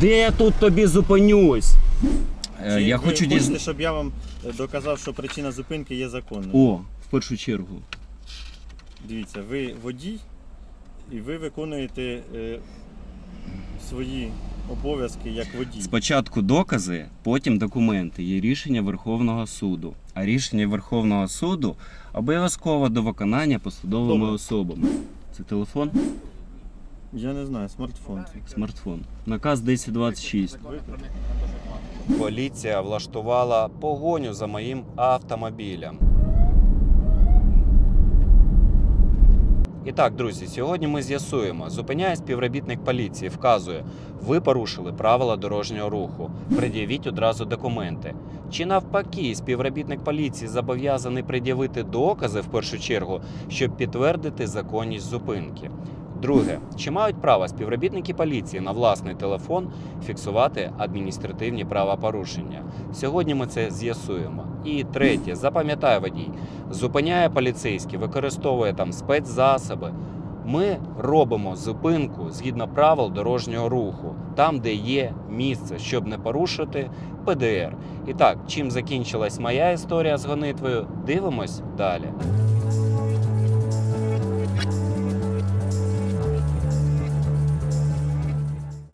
Де я тут тобі зупинюсь? Е, Чи я ви хочу хочете, щоб я вам е, доказав, що причина зупинки є законною? О, в першу чергу. Дивіться, ви водій і ви виконуєте е, свої обов'язки як водій. Спочатку докази, потім документи. Є рішення Верховного суду. А рішення Верховного суду обов'язково до виконання посадовими Добре. особами. Це телефон, Я не знаю, смартфон. смартфон. Наказ 1026. Поліція влаштувала погоню за моїм автомобілем. І так, друзі, сьогодні ми з'ясуємо. Зупиняє співробітник поліції, вказує, ви порушили правила дорожнього руху. Пред'явіть одразу документи. Чи навпаки, співробітник поліції зобов'язаний пред'явити докази в першу чергу, щоб підтвердити законність зупинки. Друге, чи мають право співробітники поліції на власний телефон фіксувати адміністративні правопорушення. Сьогодні ми це з'ясуємо. І третє, запам'ятай водій, зупиняє поліцейський, використовує там спецзасоби. Ми робимо зупинку згідно правил дорожнього руху, там, де є місце, щоб не порушити ПДР. І так, чим закінчилась моя історія з гонитвою, дивимось далі.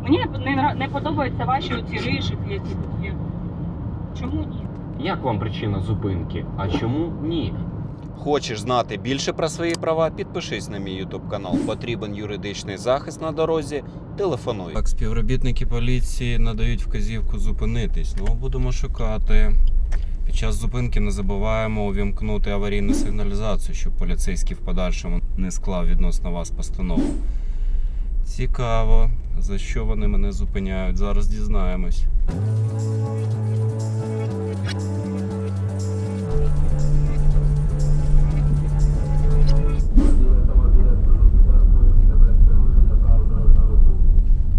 Мені не, не, подобаються ваші оці рижики, які тут є. Чому ні? Як вам причина зупинки? А чому ні? Хочеш знати більше про свої права? Підпишись на мій YouTube канал. Потрібен юридичний захист на дорозі. Телефонуй. Так, співробітники поліції надають вказівку зупинитись. Ну, будемо шукати. Під час зупинки не забуваємо увімкнути аварійну сигналізацію, щоб поліцейський в подальшому не склав відносно вас постанову. Цікаво, за що вони мене зупиняють. Зараз дізнаємось.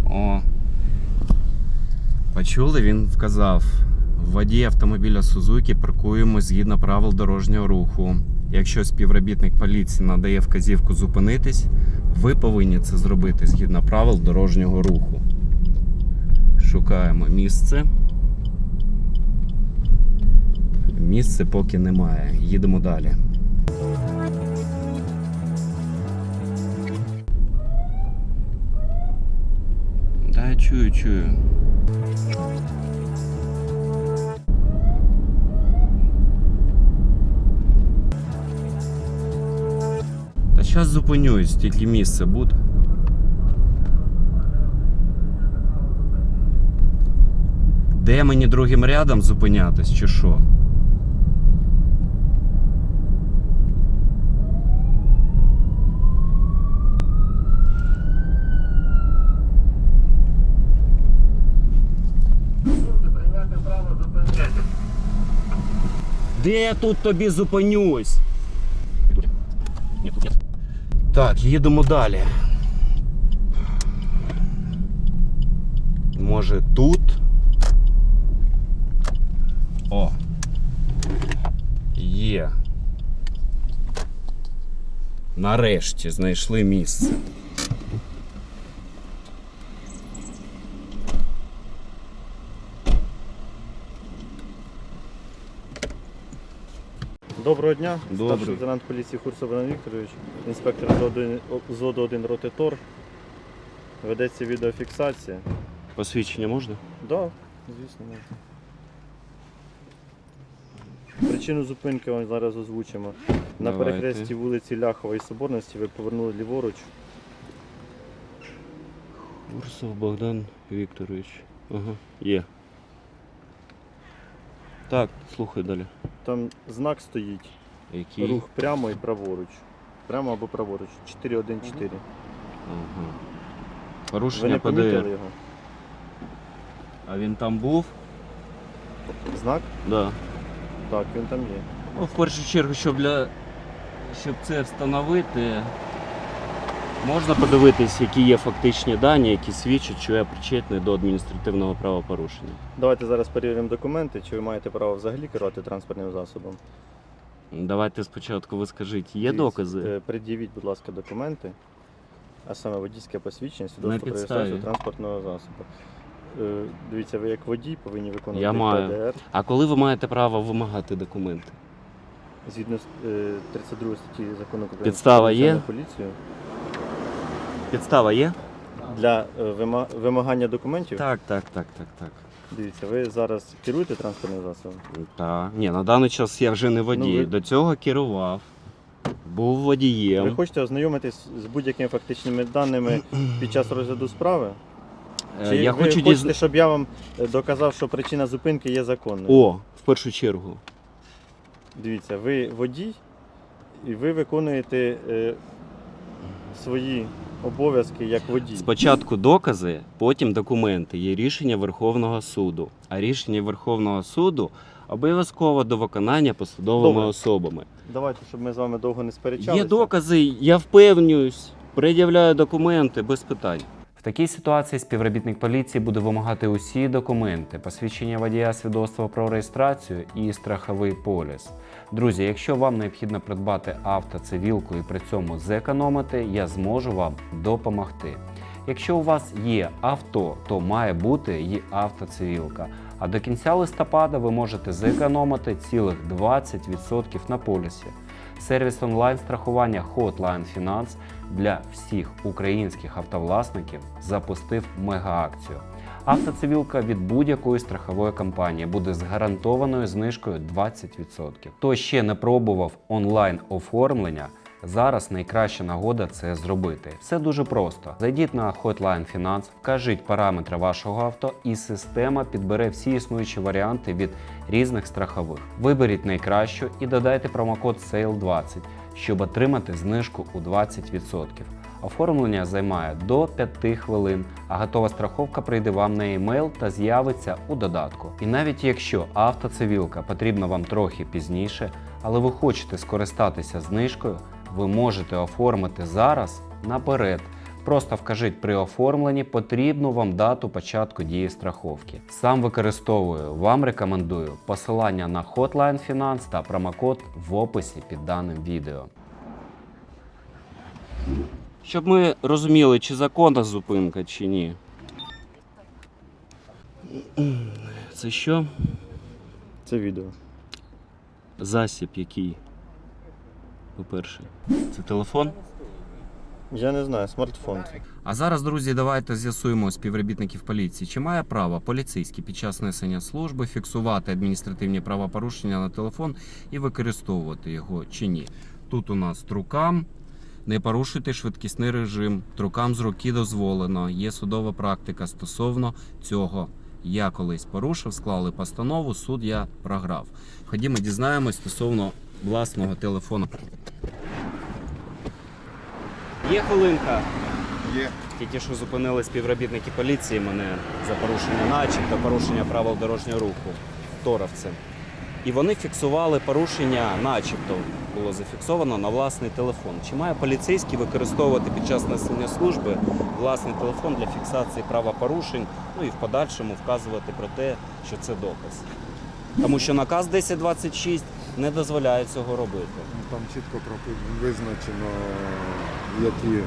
О. Почули, він вказав. Водій автомобіля Сузуки паркуємо згідно правил дорожнього руху. Якщо співробітник поліції надає вказівку зупинитись, ви повинні це зробити згідно правил дорожнього руху. Шукаємо місце. Місце поки немає. Їдемо далі. Да, чую, чую. Зараз зупинюсь, тільки місце буде. Де мені другим рядом зупинятись, чи що? Де я тут тобі зупинюсь? Так, їдемо далі. Може тут? О. Є. Нарешті знайшли місце. Доброго дня, Добрий. старший лейтенант поліції Хурсов Іван Вікторович, інспектор ЗОД-1 ЗОД-1 роти ТОР. Ведеться відеофіксація. Посвідчення можна? Так, да, звісно, можна. Причину зупинки вам зараз озвучимо. На Давайте. перехресті вулиці Ляхова і Соборності ви повернули ліворуч. Урсов Богдан Вікторович. Ага, є. Так, слухай далі. Там знак стоїть. Який? Рух прямо і праворуч. Прямо або праворуч. 414. Угу. Ви Порушення не ПДР. його? А він там був? Знак? Да. Так, він там є. Ну, в першу чергу, щоб для щоб це встановити, можна подивитись, які є фактичні дані, які свідчать, що я причетний до адміністративного правопорушення. Давайте зараз перевіримо документи, чи ви маєте право взагалі керувати транспортним засобом. Давайте спочатку ви скажіть, є докази? е, Пред'явіть, будь ласка, документи, а саме водійське посвідчення, свідоцтво про реєстрацію транспортного засобу. е, дивіться, ви як водій повинні виконувати Я маю. ПДР А коли ви маєте право вимагати документи? згідно з е, 32 статті закону України Підстава є? поліцію. Підстава є? Для е, вима- вимагання документів, Так, так, так, так, так. дивіться, ви зараз керуєте транспортним засобом? Так. Ні, на даний час я вже не водій. Ну, ви- До цього керував. Був Ви водієм. хочете ознайомитись з будь-якими фактичними даними під час розгляду справи? Е, Чи Я ви хочу хочете, дізна... щоб я вам е, доказав, що причина зупинки є законною? О, в першу чергу. Дивіться, ви водій і ви виконуєте е, свої обов'язки як водій. Спочатку докази, потім документи. Є рішення Верховного суду. А рішення Верховного суду обов'язково до виконання посадовими Добре. особами. Давайте, щоб ми з вами довго не сперечалися. Є докази, я впевнююсь, пред'являю документи без питань. Такій ситуації співробітник поліції буде вимагати усі документи, посвідчення водія, свідоцтво про реєстрацію і страховий поліс. Друзі, якщо вам необхідно придбати автоцивілку і при цьому зекономити, я зможу вам допомогти. Якщо у вас є авто, то має бути і автоцивілка. А до кінця листопада ви можете зекономити цілих 20% на полісі. Сервіс онлайн страхування Hotline Finance для всіх українських автовласників запустив мегаакцію. Автоцивілка від будь-якої страхової компанії буде з гарантованою знижкою 20%. Хто ще не пробував онлайн оформлення, зараз найкраща нагода це зробити. Все дуже просто. Зайдіть на Hotline Finance, вкажіть параметри вашого авто, і система підбере всі існуючі варіанти від різних страхових. Виберіть найкращу і додайте промокод SALE20, щоб отримати знижку у 20%. Оформлення займає до 5 хвилин, а готова страховка прийде вам на емейл та з'явиться у додатку. І навіть якщо автоцивілка потрібна вам трохи пізніше, але ви хочете скористатися знижкою, ви можете оформити зараз наперед. Просто вкажіть при оформленні потрібну вам дату початку дії страховки. Сам використовую, вам рекомендую посилання на Hotline Finance та промокод в описі під даним відео. Щоб ми розуміли, чи законна зупинка, чи ні. Це що? Це відео. Засіб який? По-перше. Це телефон? Я не знаю, смартфон. А зараз, друзі, давайте з'ясуємо співробітників поліції, чи має право поліцейський під час несення служби фіксувати адміністративні правопорушення на телефон і використовувати його чи ні. Тут у нас трукам. Не порушуйте швидкісний режим. Трукам з руки дозволено. Є судова практика стосовно цього. Я колись порушив, склали постанову, суд я програв. Ходімо, дізнаємось стосовно власного телефону. Є хвилинка. Є. Тільки що зупинили співробітники поліції мене за порушення начебто порушення правил дорожнього руху Торовце. І вони фіксували порушення, начебто було зафіксовано на власний телефон. Чи має поліцейський використовувати під час несення служби власний телефон для фіксації правопорушень, ну і в подальшому вказувати про те, що це доказ? Тому що наказ 1026 не дозволяє цього робити. Ну, Там чітко визначено, які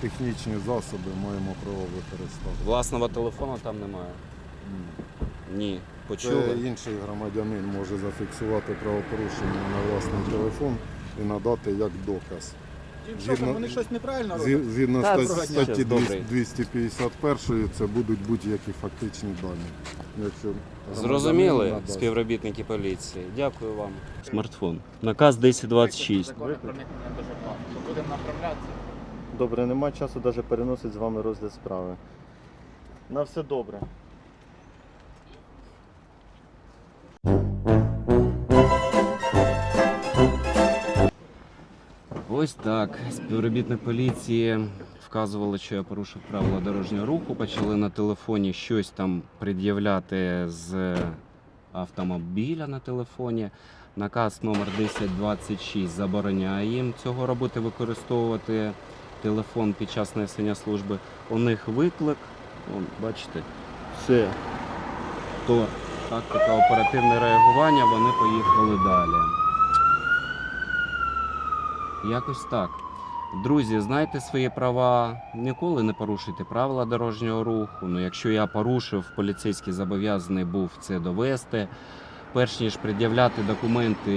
технічні засоби маємо право використати. Власного телефону там немає. Ні. Ні. Почули? інший громадянин може зафіксувати правопорушення на власний телефон і надати як доказ. Згідно, Вони щось неправильно зі- роблять. згідно Та, ста- статті добре. 251 це будуть будь-які фактичні дані. Якщо громадянин Зрозуміли надасть. співробітники поліції. Дякую вам. Смартфон. Наказ 1026. Будемо направлятися. Добре, нема часу навіть переносити з вами розгляд справи. На все добре. Ось так. Співробітник поліції вказували, що я порушив правила дорожнього руху. Почали на телефоні щось там пред'являти з автомобіля на телефоні. Наказ номер 1026 забороняє їм цього робити, використовувати телефон під час несення служби. У них виклик. Вон, бачите, все. То тактика оперативне реагування, вони поїхали далі. Якось так. Друзі, знайте свої права, ніколи не порушуйте правила дорожнього руху. Ну, якщо я порушив, поліцейський зобов'язаний був це довести. Перш ніж пред'являти документи,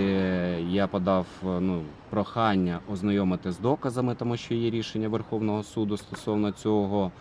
я подав ну, прохання ознайомити з доказами, тому що є рішення Верховного суду стосовно цього.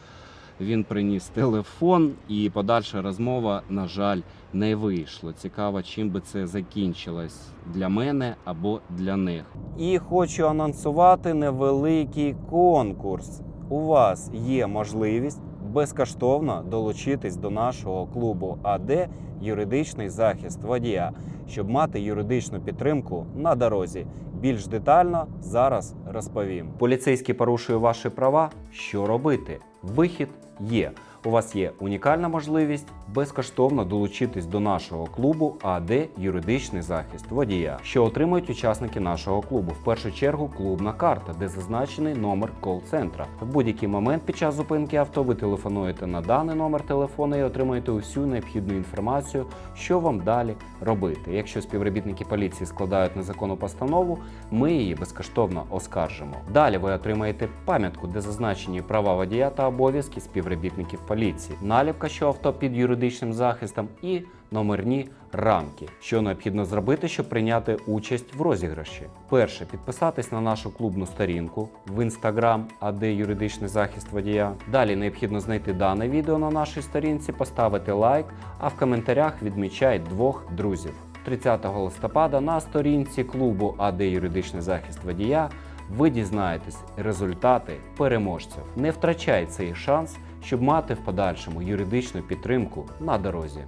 Він приніс телефон, і подальша розмова, на жаль, не вийшла. Цікаво, чим би це закінчилось для мене або для них. І хочу анонсувати невеликий конкурс. У вас є можливість безкоштовно долучитись до нашого клубу АД юридичний захист водія, щоб мати юридичну підтримку на дорозі. Більш детально зараз розповім. Поліцейський порушує ваші права. Що робити? Вихід є. У вас є унікальна можливість безкоштовно долучитись до нашого клубу АД юридичний захист водія, що отримують учасники нашого клубу. В першу чергу клубна карта, де зазначений номер кол-центра. В будь-який момент під час зупинки авто ви телефонуєте на даний номер телефону і отримуєте усю необхідну інформацію, що вам далі робити. Якщо співробітники поліції складають незаконну постанову, ми її безкоштовно оскаржимо. Далі ви отримаєте пам'ятку, де зазначені права водія та обов'язки співробітників поліції, наліпка, що авто під юридичним захистом, і номерні рамки. Що необхідно зробити, щоб прийняти участь в розіграші? Перше підписатись на нашу клубну сторінку в інстаграм, АД юридичний захист водія. Далі необхідно знайти дане відео на нашій сторінці, поставити лайк, а в коментарях відмічай двох друзів. 30 листопада на сторінці клубу АД юридичний захист водія ви дізнаєтесь результати переможців. Не втрачай цей шанс, щоб мати в подальшому юридичну підтримку на дорозі.